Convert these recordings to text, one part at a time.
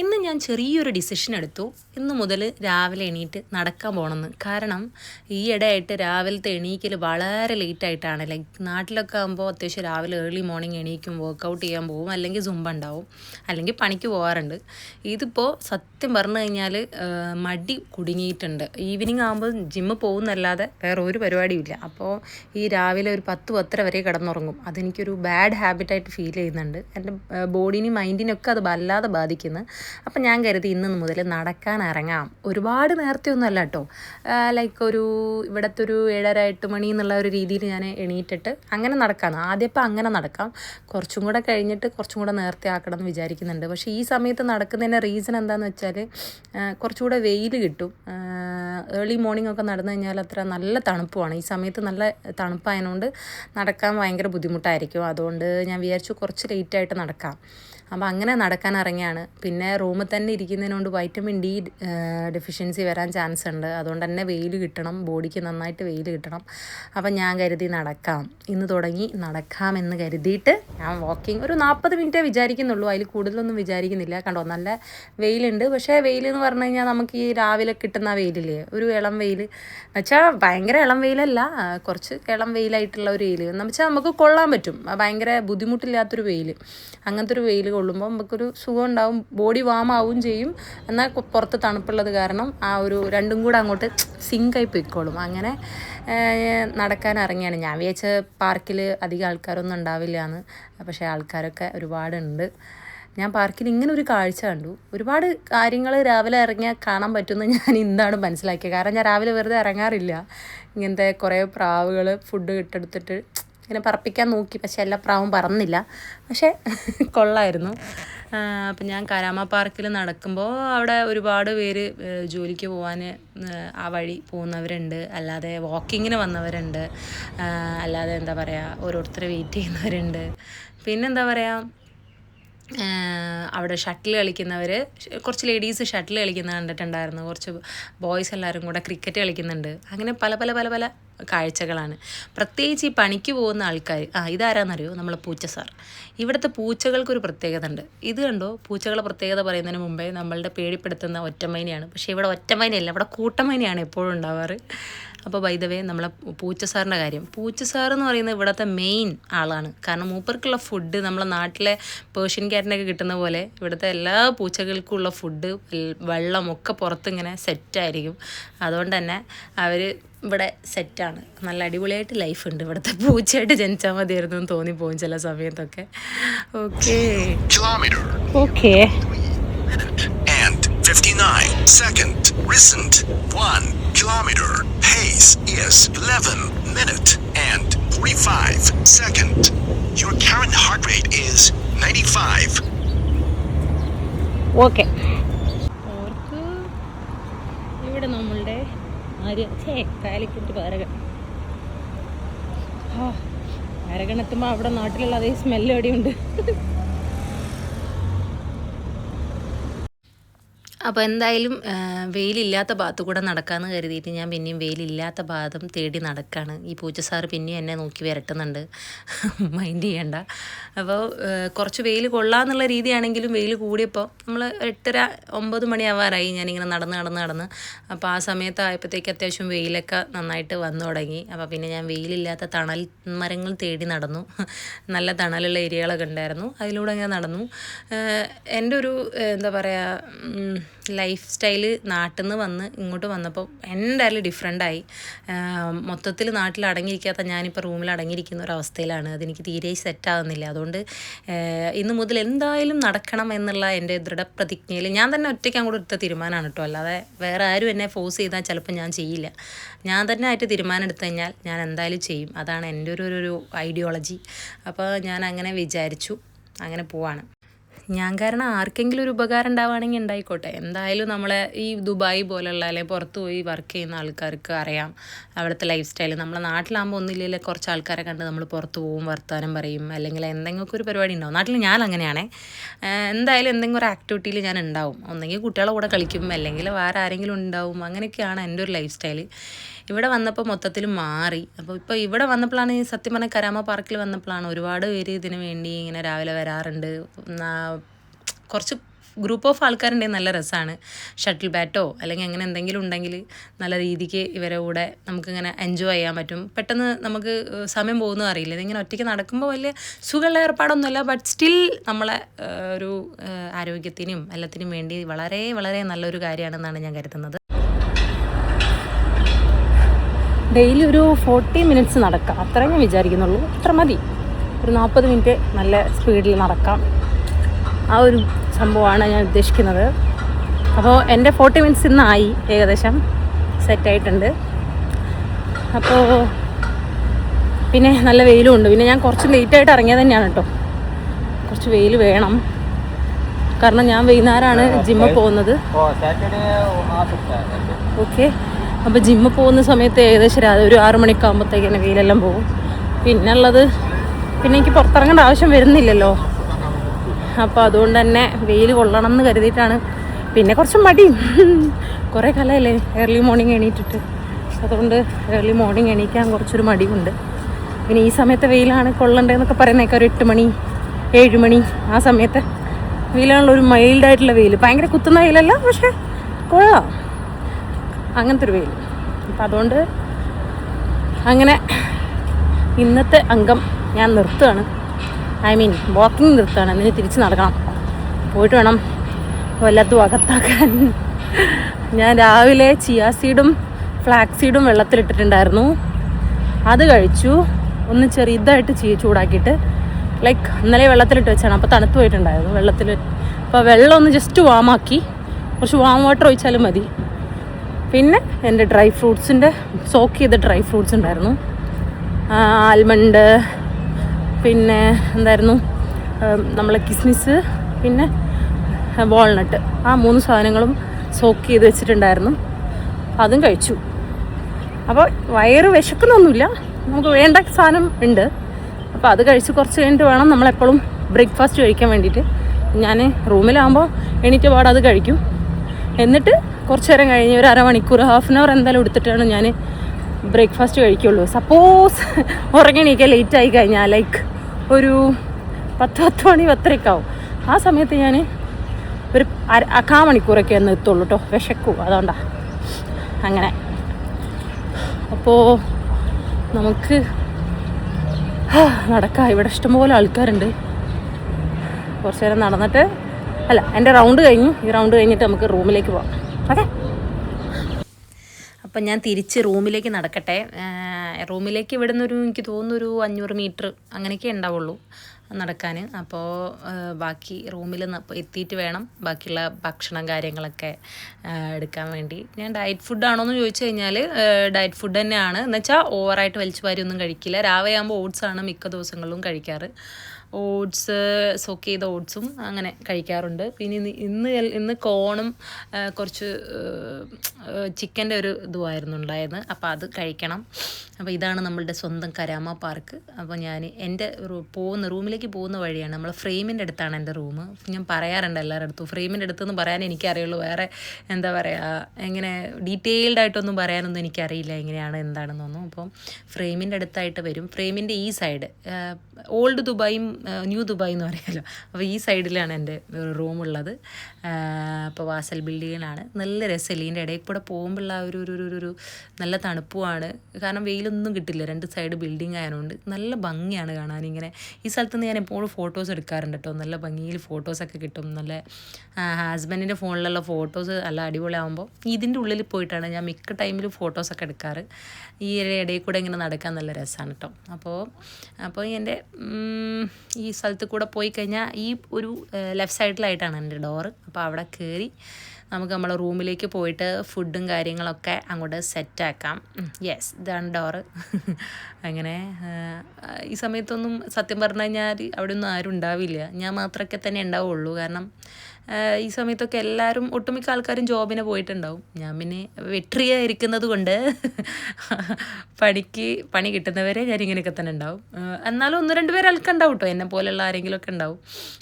ഇന്ന് ഞാൻ ചെറിയൊരു ഡിസിഷൻ എടുത്തു. ഇന്ന് മുതൽ രാവിലെ എണീറ്റ് നടക്കാൻ പോകണമെന്ന്. കാരണം ഈ ഇടയായിട്ട് രാവിലത്തെ എണീക്കൽ വളരെ ലേറ്റ് ആയിട്ടാണ്. ലൈക്ക് നാട്ടിലൊക്കെ ആകുമ്പോൾ അത്യാവശ്യം രാവിലെ ഏർലി മോർണിംഗ് എണീക്കും വർക്കൗട്ട് ചെയ്യാൻ പോകും അല്ലെങ്കിൽ സുംബ ഉണ്ടാവും അല്ലെങ്കിൽ പണിക്ക് പോകാറുണ്ട് ഇതിപ്പോൾ സത്യം പറഞ്ഞു കഴിഞ്ഞാൽ മടി കുടുങ്ങിയിട്ടുണ്ട്. ഈവനിങ് ആകുമ്പോൾ ജിമ്മ് പോകുന്നല്ലാതെ വേറെ ഒരു പരിപാടിയില്ല അപ്പോൾ ഈ രാവിലെ ഒരു പത്ത് പത്തര വരെ കിടന്നുറങ്ങും. അതെനിക്കൊരു ബാഡ് ഹാബിറ്റായിട്ട് ഫീൽ ചെയ്യുന്നുണ്ട്. എന്റെ ബോഡീനെയും മൈൻഡിനൊക്കെ അത് വല്ലാതെ ബാധിക്കുന്നു. അപ്പം ഞാൻ കരുതി ഇന്ന് മുതൽ നടക്കാൻ ഇറങ്ങാം. ഒരുപാട് നേരത്തെ ഒന്നും അല്ല കേട്ടോ ലൈക്ക് ഒരു ഇവിടുത്തെ ഒരു ഏഴര എട്ട് മണി എന്നുള്ള ഒരു രീതിയിൽ ഞാൻ എണീറ്റിട്ട് അങ്ങനെ നടക്കാം ആദ്യം ഇപ്പം അങ്ങനെ നടക്കാം. കുറച്ചും കൂടെ കഴിഞ്ഞിട്ട് കുറച്ചും കൂടെ നേരത്തെ ആക്കണം എന്ന് വിചാരിക്കുന്നുണ്ട്. പക്ഷേ ഈ സമയത്ത് നടക്കുന്നതിന്റെ റീസൺ എന്താണെന്ന് വെച്ചാൽ കുറച്ചുകൂടെ വെയിൽ കിട്ടും. ഏർലി മോർണിംഗ് ഒക്കെ നടന്നു കഴിഞ്ഞാൽ അത്ര നല്ല തണുപ്പുമാണ്. ഈ സമയത്ത് നല്ല തണുപ്പായതുകൊണ്ട് നടക്കാൻ ഭയങ്കര ബുദ്ധിമുട്ടായിരിക്കും. അതുകൊണ്ട് ഞാൻ വിചാരിച്ചു കുറച്ച് ലേറ്റായിട്ട് നടക്കാം. അപ്പോൾ അങ്ങനെ നടക്കാൻ ഇറങ്ങിയാണ്. പിന്നെ റൂമിൽ തന്നെ ഇരിക്കുന്നതിനോണ്ട് വൈറ്റമിൻ ഡി ഡെഫിഷ്യൻസി വരാൻ ചാൻസ് ഉണ്ട്. അതുകൊണ്ട് തന്നെ വെയിൽ കിട്ടണം ബോഡിക്ക് നന്നായിട്ട് വെയിൽ കിട്ടണം. അപ്പം ഞാൻ കരുതി നടക്കാം. ഇന്ന് തുടങ്ങി നടക്കാമെന്ന് കരുതിയിട്ട് ഞാൻ വാക്കിംഗ് ഒരു നാൽപ്പത് മിനിറ്റേ വിചാരിക്കുന്നുള്ളൂ. അതിൽ കൂടുതലൊന്നും വിചാരിക്കുന്നില്ല. കണ്ടോ നല്ല വെയിലുണ്ട്. പക്ഷേ വെയിൽ എന്ന് പറഞ്ഞു കഴിഞ്ഞാൽ നമുക്ക് ഈ രാവിലെ കിട്ടുന്ന വെയിലില്ലേ? ഒരു ഇളം വെയിൽ. വെച്ചാൽ ഭയങ്കര ഇളം വെയിലല്ല. കുറച്ച് ഇളം വെയിലായിട്ടുള്ള ഒരു വെയിൽ. എന്ന് വെച്ചാൽ നമുക്ക് കൊള്ളാൻ പറ്റും. ഭയങ്കര ബുദ്ധിമുട്ടില്ലാത്തൊരു വെയിൽ. അങ്ങനത്തെ ഒരു വെയിൽ കൊള്ളുമ്പോൾ നമുക്കൊരു സുഖം ഉണ്ടാവും. ബോഡി വാം ആവുകയും ചെയ്യും. എന്നാൽ പുറത്ത് തണുപ്പുള്ളത് കാരണം ആ ഒരു രണ്ടും കൂടെ അങ്ങോട്ട് സിങ്കായി പൊയ്ക്കോളും. അങ്ങനെ നടക്കാൻ ഇറങ്ങിയാണ്. ഞാൻ വിചാരിച്ച പാർക്കിൽ അധികം ആൾക്കാരൊന്നും ഉണ്ടാവില്ല എന്ന് പക്ഷേ ആൾക്കാരൊക്കെ ഒരുപാടുണ്ട്. ഞാൻ പാർക്കിൽ ഇങ്ങനെ ഒരു കാഴ്ച കണ്ടു. ഒരുപാട് കാര്യങ്ങൾ രാവിലെ ഇറങ്ങിയാൽ കാണാൻ പറ്റുമെന്ന് ഞാൻ ഇന്നാണ് മനസ്സിലാക്കിയത്. കാരണം ഞാൻ രാവിലെ വെറുതെ ഇറങ്ങാറില്ല. ഇങ്ങനത്തെ കുറേ പ്രാവുകൾ ഫുഡ് ഇട്ടെടുത്തിട്ട് ഇങ്ങനെ പറപ്പിക്കാൻ നോക്കി പക്ഷെ എല്ലാ പ്രാവും പറന്നില്ല. പക്ഷേ കൊള്ളായിരുന്നു. അപ്പം ഞാൻ കരാമ പാർക്കിൽ നടക്കുമ്പോൾ അവിടെ ഒരുപാട് പേര് ജോലിക്ക് പോകാൻ ആ വഴി പോകുന്നവരുണ്ട്. അല്ലാതെ വാക്കിങ്ങിന് വന്നവരുണ്ട്. അല്ലാതെ എന്താ പറയുക ഓരോരുത്തരെ വെയിറ്റ് ചെയ്യുന്നവരുണ്ട്. പിന്നെന്താ പറയുക അവിടെ ഷട്ടിൽ കളിക്കുന്നവർ കുറച്ച് ലേഡീസ് ഷട്ടിൽ കളിക്കുന്ന കണ്ടിട്ടുണ്ടായിരുന്നു. കുറച്ച് ബോയ്സ് എല്ലാവരും കൂടെ ക്രിക്കറ്റ് കളിക്കുന്നുണ്ട്. അങ്ങനെ പല പല പല പല കാഴ്ചകളാണ്. പ്രത്യേകിച്ച് ഈ പണിക്ക് പോകുന്ന ആൾക്കാർ ആ ഇതാരാന്നറിയോ? നമ്മളെ പൂച്ച സാർ. ഇവിടുത്തെ പൂച്ചകൾക്കൊരു പ്രത്യേകത ഉണ്ട് ഇത് കണ്ടോ? പൂച്ചകളെ പ്രത്യേകത പറയുന്നതിന് മുമ്പേ നമ്മളുടെ പേടിപ്പെടുത്തുന്ന ഒറ്റമൈനയാണ്. പക്ഷേ ഇവിടെ ഒറ്റമൈനയല്ല ഇവിടെ കൂട്ടമൈനയാണ് എപ്പോഴും ഉണ്ടാവാറ്. അപ്പോൾ വൈദവേ നമ്മളെ പൂച്ച സാറിന്റെ കാര്യം. പൂച്ച സാർ എന്ന് പറയുന്നത് ഇവിടുത്തെ മെയിൻ ആളാണ്. കാരണം മൂപ്പർക്കുള്ള ഫുഡ് നമ്മളെ നാട്ടിലെ പേർഷ്യൻ ക്യാറ്റിനൊക്കെ കിട്ടുന്ന പോലെ ഇവിടുത്തെ എല്ലാ പൂച്ചകൾക്കുള്ള ഫുഡ് വെള്ളമൊക്കെ പുറത്തിങ്ങനെ സെറ്റായിരിക്കും അതുകൊണ്ട് തന്നെ അവർ ഇവിടെ സെറ്റാണ് നല്ല അടിപൊളിയായിട്ട് ലൈഫ് ഉണ്ട് ഇവിടുത്തെ പൂച്ചയായിട്ട് ജനിച്ചാൽ മതിയായിരുന്നു എന്ന് തോന്നിപ്പോവും ചില സമയത്തൊക്കെ okay okay and 59 second. Recent 1 kilometer. Pace is 11 minute and 45 second. Your current heart rate is 95. Okay Arya ഛേ ആ പാരകൺ എത്തുമ്പോൾ അവിടെ നാട്ടിലുള്ള അതേ സ്മെല്ല് എവിടെയുണ്ട് അപ്പോൾ എന്തായാലും വെയിലില്ലാത്ത ഭാഗത്ത് കൂടെ നടക്കാമെന്ന് കരുതിയിട്ട് ഞാൻ പിന്നെയും വെയിലില്ലാത്ത ഭാഗം തേടി നടക്കുകയാണ് ഈ പൂച്ച സാറ് പിന്നെയും എന്നെ നോക്കി വരട്ടുന്നുണ്ട്. മൈൻഡ് ചെയ്യണ്ട. അപ്പോൾ കുറച്ച് വെയിൽ കൊള്ളാമെന്നുള്ള രീതിയാണെങ്കിലും വെയിൽ കൂടിയപ്പോൾ നമ്മൾ എട്ടര ഒമ്പത് മണിയാവാറായി ഞാനിങ്ങനെ നടന്ന് നടന്ന് നടന്ന്. അപ്പോൾ ആ സമയത്തായപ്പോഴത്തേക്ക് അത്യാവശ്യം വെയിലൊക്കെ നന്നായിട്ട് വന്നു തുടങ്ങി. അപ്പോൾ പിന്നെ ഞാൻ വെയിലില്ലാത്ത തണൽ മരങ്ങൾ തേടി നടന്നു. നല്ല തണലുള്ള ഏരിയകളൊക്കെ ഉണ്ടായിരുന്നു. അതിലൂടെ ഞാൻ നടന്നു. എന്റെ ഒരു എന്താ പറയുക ലൈഫ് സ്റ്റൈൽ നാട്ടിൽ നിന്ന് വന്ന് ഇങ്ങോട്ട് വന്നപ്പോൾ എന്തായാലും ഡിഫറെന്റായി മൊത്തത്തിൽ നാട്ടിൽ അടങ്ങിയിരിക്കാത്ത ഞാനിപ്പോൾ റൂമിൽ അടങ്ങിയിരിക്കുന്ന ഒരു അവസ്ഥയിലാണ്. അതെനിക്ക് തീരെ സെറ്റാകുന്നില്ല അതുകൊണ്ട് ഇന്ന് മുതൽ എന്തായാലും നടക്കണം എന്നുള്ള എന്റെ ദൃഢപ്രതിജ്ഞയിൽ ഞാൻ തന്നെ ഒറ്റയ്ക്ക് അങ്ങോട്ട് എടുത്ത തീരുമാനമാണ് കേട്ടോ. അല്ലാതെ വേറെ ആരും എന്നെ ഫോഴ്സ് ചെയ്താൽ ചിലപ്പോൾ ഞാൻ ചെയ്യില്ല. ഞാൻ തന്നെ ആയിട്ട് തീരുമാനം എടുത്തു കഴിഞ്ഞാൽ ഞാൻ എന്തായാലും ചെയ്യും. അതാണ് എന്റെ ഒരു ഒരു ഐഡിയോളജി അപ്പോൾ ഞാൻ അങ്ങനെ വിചാരിച്ചു. അങ്ങനെ പോവാണ്. ഞാൻ കാരണം ആർക്കെങ്കിലും ഒരു ഉപകാരം ഉണ്ടാവുകയാണെങ്കിൽ ഉണ്ടായിക്കോട്ടെ. എന്തായാലും നമ്മളെ ഈ ദുബായ് പോലുള്ള അല്ലെങ്കിൽ പുറത്ത് പോയി വർക്ക് ചെയ്യുന്ന ആൾക്കാർക്ക് അറിയാം. അവിടുത്തെ ലൈഫ് സ്റ്റൈൽ നമ്മളെ നാട്ടിലാകുമ്പോൾ ഒന്നുമില്ലെങ്കിൽ കുറച്ച് ആൾക്കാരെ കണ്ട് നമ്മൾ പുറത്ത് പോകും വർത്തമാനം പറയും. അല്ലെങ്കിൽ എന്തെങ്കിലുമൊക്കെ ഒരു പരിപാടി ഉണ്ടാവും. നാട്ടിൽ ഞാൻ അങ്ങനെയാണേ. എന്തായാലും എന്തെങ്കിലും ഒരു ആക്ടിവിറ്റിയിൽ ഞാൻ ഉണ്ടാവും. ഒന്നെങ്കിൽ കുട്ടികളെ കൂടെ കളിക്കും. അല്ലെങ്കിൽ വേറെ ആരെങ്കിലും ഉണ്ടാവും. അങ്ങനെയൊക്കെയാണ് എന്റെ ഒരു ലൈഫ് സ്റ്റൈൽ ഇവിടെ വന്നപ്പോൾ മൊത്തത്തിൽ മാറി. അപ്പോൾ ഇപ്പോൾ ഇവിടെ വന്നപ്പോഴാണ് ഈ സത്യം പറഞ്ഞാൽ കരാമ പാർക്കിൽ വന്നപ്പോഴാണ് ഒരുപാട് പേര് ഇതിന് വേണ്ടി ഇങ്ങനെ രാവിലെ വരാറുണ്ട്. കുറച്ച് ഗ്രൂപ്പ് ഓഫ് ആൾക്കാരുണ്ടെങ്കിൽ നല്ല രസമാണ് ഷട്ടിൽ ബാറ്റോ അല്ലെങ്കിൽ അങ്ങനെ എന്തെങ്കിലും ഉണ്ടെങ്കിൽ നല്ല രീതിക്ക് ഇവരെ കൂടെ നമുക്കിങ്ങനെ എൻജോയ് ചെയ്യാൻ പറ്റും. പെട്ടെന്ന് നമുക്ക് സമയം പോകുന്നതും അറിയില്ല. ഇതിങ്ങനെ ഒറ്റയ്ക്ക് നടക്കുമ്പോൾ വലിയ സുഖമുള്ള ഏർപ്പാടൊന്നുമില്ല ബട്ട് സ്റ്റിൽ നമ്മളെ ഒരു ആരോഗ്യത്തിനും എല്ലാത്തിനും വേണ്ടി വളരെ വളരെ നല്ലൊരു കാര്യമാണെന്നാണ് ഞാൻ കരുതുന്നത്. ഡെയിലി ഒരു ഫോർട്ടി മിനിറ്റ്സ് നടക്കാം. അത്രേ ഞാൻ വിചാരിക്കുന്നുള്ളൂ. അത്ര മതി. ഒരു നാൽപ്പത് മിനിറ്റ് നല്ല സ്പീഡിൽ നടക്കാം. ആ ഒരു സംഭവമാണ് ഞാൻ ഉദ്ദേശിക്കുന്നത്. അപ്പോൾ എന്റെ ഫോർട്ടി മിനിറ്റ്സ് ഇന്നായി. ഏകദേശം സെറ്റായിട്ടുണ്ട് അപ്പോൾ പിന്നെ നല്ല വെയിലും ഉണ്ട് പിന്നെ ഞാൻ കുറച്ച് ലേറ്റായിട്ട് ഇറങ്ങിയത് തന്നെയാണ് കേട്ടോ. കുറച്ച് വെയിൽ വേണം. കാരണം ഞാൻ വൈകുന്നേരമാണ് ജിമ്മിൽ പോകുന്നത്. ഓക്കെ അപ്പോൾ ജിമ്മിൽ പോകുന്ന സമയത്ത് ഏകദേശം രാവിലെ ഒരു ആറു മണിയൊക്കെ ആകുമ്പോഴത്തേക്കിന് വെയിലെല്ലാം പോകും. പിന്നെ ഉള്ളത് പിന്നെ എനിക്ക് പുറത്തിറങ്ങേണ്ട ആവശ്യം വരുന്നില്ലല്ലോ. അപ്പോൾ അതുകൊണ്ട് തന്നെ വെയിൽ കൊള്ളണം എന്ന് കരുതിയിട്ടാണ്. പിന്നെ കുറച്ച് മടി. കുറേ കാലമല്ലേ ഏർലി മോർണിംഗ് എണീറ്റിട്ട്. അതുകൊണ്ട് ഏർലി മോർണിംഗ് എണീക്കാൻ കുറച്ചൊരു മടിയുണ്ട്. പിന്നെ ഈ സമയത്തെ വെയിലാണ് കൊള്ളണ്ടേന്നൊക്കെ പറയുന്നേക്കാം ഒരു എട്ട് മണി ഏഴ് മണി ആ സമയത്ത്. വെയിലാണല്ലോ ഒരു മൈൽഡായിട്ടുള്ള വെയിൽ. ഭയങ്കര കുത്തുന്ന വെയിലല്ല പക്ഷേ കൊള്ളാം. അങ്ങനത്തെ ഒരു വെയിൽ. അപ്പം അതുകൊണ്ട് അങ്ങനെ ഇന്നത്തെ അംഗം ഞാൻ നിർത്തുകയാണ് ഐ മീൻ വാക്കിംഗ് നിർത്തുകയാണ് എന്നിട്ട് തിരിച്ച് നടക്കണം. പോയിട്ട് വേണം വല്ലതും അകത്താക്കാൻ. ഞാൻ രാവിലെ ചിയാ സീഡും ഫ്ലാക്സ് സീഡും വെള്ളത്തിലിട്ടിട്ടുണ്ടായിരുന്നു. അത് കഴിച്ചു. ഒന്ന് ചെറുതായിട്ട് ചീ ചൂടാക്കിയിട്ട് ലൈക്ക് ഇന്നലെ വെള്ളത്തിലിട്ട് വെച്ചാണ്. അപ്പോൾ തണുത്ത് പോയിട്ടുണ്ടായിരുന്നു വെള്ളത്തിൽ അപ്പോൾ വെള്ളം ഒന്ന് ജസ്റ്റ് വാമാക്കി കുറച്ച് വാം വാട്ടർ ഒഴിച്ചാലും മതി. പിന്നെ എന്റെ ഡ്രൈ ഫ്രൂട്ട്സിന്റെ സോക്ക് ചെയ്ത ഡ്രൈ ഫ്രൂട്ട്സ് ഉണ്ടായിരുന്നു. ആൽമണ്ട് പിന്നെ എന്തായിരുന്നു? നമ്മളെ കിസ്മിസ് പിന്നെ വാൾനട്ട്. ആ മൂന്ന് സാധനങ്ങളും സോക്ക് ചെയ്ത് വെച്ചിട്ടുണ്ടായിരുന്നു. അതും കഴിച്ചു. അപ്പോൾ വയറ് വിശക്കുന്നൊന്നുമില്ല. നമുക്ക് വേണ്ട സാധനം ഉണ്ട്. അപ്പോൾ അത് കഴിച്ച് കുറച്ച് കഴിഞ്ഞിട്ട് വേണം നമ്മളെപ്പോഴും ബ്രേക്ക്ഫാസ്റ്റ് കഴിക്കാൻ വേണ്ടിയിട്ട്. ഞാൻ റൂമിലാകുമ്പോൾ എണീറ്റ് പാടത് അത് കഴിക്കും. എന്നിട്ട് കുറച്ച് നേരം കഴിഞ്ഞ് ഒരു അരമണിക്കൂർ ഹാഫ് ആൻ അവർ എന്തായാലും എടുത്തിട്ടാണ് ഞാൻ ബ്രേക്ക്ഫാസ്റ്റ് കഴിക്കുള്ളൂ. സപ്പോസ് ഉറങ്ങണീക്കാൻ ലേറ്റ് ആയി കഴിഞ്ഞാൽ ലൈക്ക് ഒരു പത്ത് പത്ത് മണി പത്തരയൊക്കെ ആവും. ആ സമയത്ത് ഞാൻ ഒരു അക്കാ മണിക്കൂറൊക്കെ ഒന്ന് എത്തുള്ളൂ കേട്ടോ വിശക്കൂ അതുകൊണ്ടാണ് അങ്ങനെ. അപ്പോൾ നമുക്ക് നടക്കാം. ഇവിടെ ഇഷ്ടംപോലെ ആൾക്കാരുണ്ട്. കുറച്ച് നേരം നടന്നിട്ട് അല്ല എന്റെ റൗണ്ട് കഴിഞ്ഞു. ഈ റൗണ്ട് കഴിഞ്ഞിട്ട് നമുക്ക് റൂമിലേക്ക് പോവാം. ഓക്കെ. അപ്പം ഞാൻ തിരിച്ച് റൂമിലേക്ക് നടക്കട്ടെ. റൂമിലേക്ക് ഇവിടെ നിന്നൊരു എനിക്ക് തോന്നുന്നു ഒരു അഞ്ഞൂറ് മീറ്റർ അങ്ങനെയൊക്കെ ഉണ്ടാവുള്ളൂ നടക്കാൻ അപ്പോൾ ബാക്കി റൂമിൽ എത്തിയിട്ട് വേണം. ബാക്കിയുള്ള ഭക്ഷണം കാര്യങ്ങളൊക്കെ എടുക്കാൻ വേണ്ടി. ഞാൻ ഡയറ്റ് ഫുഡാണോ എന്ന് ചോദിച്ചു കഴിഞ്ഞാൽ ഡയറ്റ് ഫുഡ് തന്നെയാണ്. എന്നുവെച്ചാൽ ഓവറായിട്ട് വലിച്ചു വാരി ഒന്നും കഴിക്കില്ല. രാവിലെ ആകുമ്പോൾ ഓട്സാണ് മിക്ക ദിവസങ്ങളിലും കഴിക്കാറ്. ഓട്സ് സോക്ക് ചെയ്ത ഓട്സും അങ്ങനെ കഴിക്കാറുണ്ട്. പിന്നെ ഇന്ന് ഇന്ന് കോണും കുറച്ച് ചിക്കന്റെ ഒരു ഇതുമായിരുന്നു ഉണ്ടായത്. അപ്പോൾ അത് കഴിക്കണം. അപ്പോൾ ഇതാണ് നമ്മളുടെ സ്വന്തം കരാമ പാർക്ക്. അപ്പോൾ ഞാൻ എന്റെ പോകുന്ന റൂമിലേക്ക് പോകുന്ന വഴിയാണ്. നമ്മൾ ഫ്രെയിമിന്റെ അടുത്താണ് എന്റെ റൂം. ഞാൻ പറയാറുണ്ട് എല്ലാവരുടെ അടുത്തും. ഫ്രെയിമിന്റെ അടുത്തെന്ന് പറയാൻ എനിക്കറിയുള്ളൂ. വേറെ എന്താ പറയുക എങ്ങനെ ഡീറ്റെയിൽഡ് ആയിട്ടൊന്നും പറയാനൊന്നും എനിക്കറിയില്ല എങ്ങനെയാണ് എന്താണെന്നൊന്നും. അപ്പം ഫ്രെയിമിന്റെ അടുത്തായിട്ട് വരും. ഫ്രെയിമിന്റെ ഈ സൈഡ് ഓൾഡ് ദുബായും ന്യൂ ദുബായ് എന്ന് പറയാമല്ലോ അപ്പോൾ ഈ സൈഡിലാണ് എന്റെ റൂമുള്ളത് അപ്പോൾ വാസൽ ബിൽഡിങ്ങിലാണ്. നല്ല രസമല്ലേ ഇതിന്റെ ഇടയിൽ കൂടെ പോകുമ്പോഴുള്ള ഒരു ഒരു ഒരു- ഒരു നല്ല തണുപ്പുമാണ്. കാരണം വെയിലൊന്നും കിട്ടില്ല. രണ്ട് സൈഡ് ബിൽഡിംഗ് ആയതുകൊണ്ട് നല്ല ഭംഗിയാണ് കാണാൻ ഇങ്ങനെ. ഈ സ്ഥലത്ത് നിന്ന് ഞാൻ എപ്പോഴും ഫോട്ടോസ് എടുക്കാറുണ്ട് കേട്ടോ. നല്ല ഭംഗിയിൽ ഫോട്ടോസൊക്കെ കിട്ടും. നല്ല ഹസ്ബൻഡിന്റെ ഫോണിലുള്ള ഫോട്ടോസ് നല്ല അടിപൊളിയാകുമ്പോൾ ഇതിന്റെ ഉള്ളിൽ പോയിട്ടാണ് ഞാൻ മിക്ക ടൈമിലും ഫോട്ടോസൊക്കെ എടുക്കാറ്. ഈ ഇടയിൽ കൂടെ ഇങ്ങനെ നടക്കാൻ നല്ല രസമാണ് കേട്ടോ. അപ്പോൾ അപ്പോൾ എന്റെ ഈ സ്ഥലത്ത് കൂടെ പോയി കഴിഞ്ഞാൽ ഈ ഒരു ലെഫ്റ്റ് സൈഡിലായിട്ടാണ് എന്റെ ഡോറ് അപ്പോൾ അവിടെ കയറി നമുക്ക് നമ്മളെ റൂമിലേക്ക് പോയിട്ട് ഫുഡും കാര്യങ്ങളൊക്കെ അങ്ങോട്ട് സെറ്റാക്കാം യെസ് ഇതാണ് ഡോറ് അങ്ങനെ ഈ സമയത്തൊന്നും സത്യം പറഞ്ഞു കഴിഞ്ഞാൽ അവിടെ ഒന്നും ആരും ഉണ്ടാവില്ല. ഞാൻ മാത്രമൊക്കെ തന്നെ ഉണ്ടാവുള്ളൂ. കാരണം ഈ സമയത്തൊക്കെ എല്ലാവരും ഒട്ടുമിക്ക ആൾക്കാരും ജോബിന് പോയിട്ടുണ്ടാവും. ഞാൻ പിന്നെ വെട്രിയായിരിക്കുന്നത് കൊണ്ട് പണിക്ക് പണി കിട്ടുന്നവരെ ഞാൻ ഇങ്ങനെയൊക്കെ തന്നെ ഉണ്ടാവും. എന്നാലും ഒന്ന് രണ്ട് പേര് ആൾക്കുണ്ടാവും കേട്ടോ എന്നെ പോലെയുള്ള ആരെങ്കിലും ഒക്കെ ഉണ്ടാവും.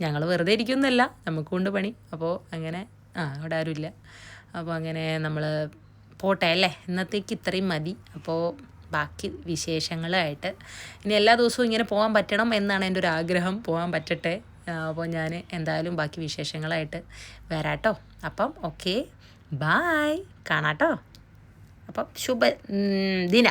ഞങ്ങൾ വെറുതെ ഇരിക്കുന്നില്ല നമുക്കുണ്ട് പണി. അപ്പോൾ അങ്ങനെ ആ അവിടെ ആരുമില്ല അപ്പോൾ അങ്ങനെ നമ്മൾ പോട്ടെ അല്ലേ? ഇന്നത്തേക്ക് ഇത്രയും മതി. അപ്പോൾ ബാക്കി വിശേഷങ്ങളായിട്ട് ഇനി എല്ലാ ദിവസവും ഇങ്ങനെ പോകാൻ പറ്റണം എന്നാണ് എന്റെ ഒരു ആഗ്രഹം. പോകാൻ പറ്റട്ടെ. അപ്പോൾ ഞാൻ എന്തായാലും ബാക്കി വിശേഷങ്ങളായിട്ട് വരാട്ടോ. അപ്പം ഓക്കെ ബായ്. കാണാട്ടോ. അപ്പം ശുഭ ദിന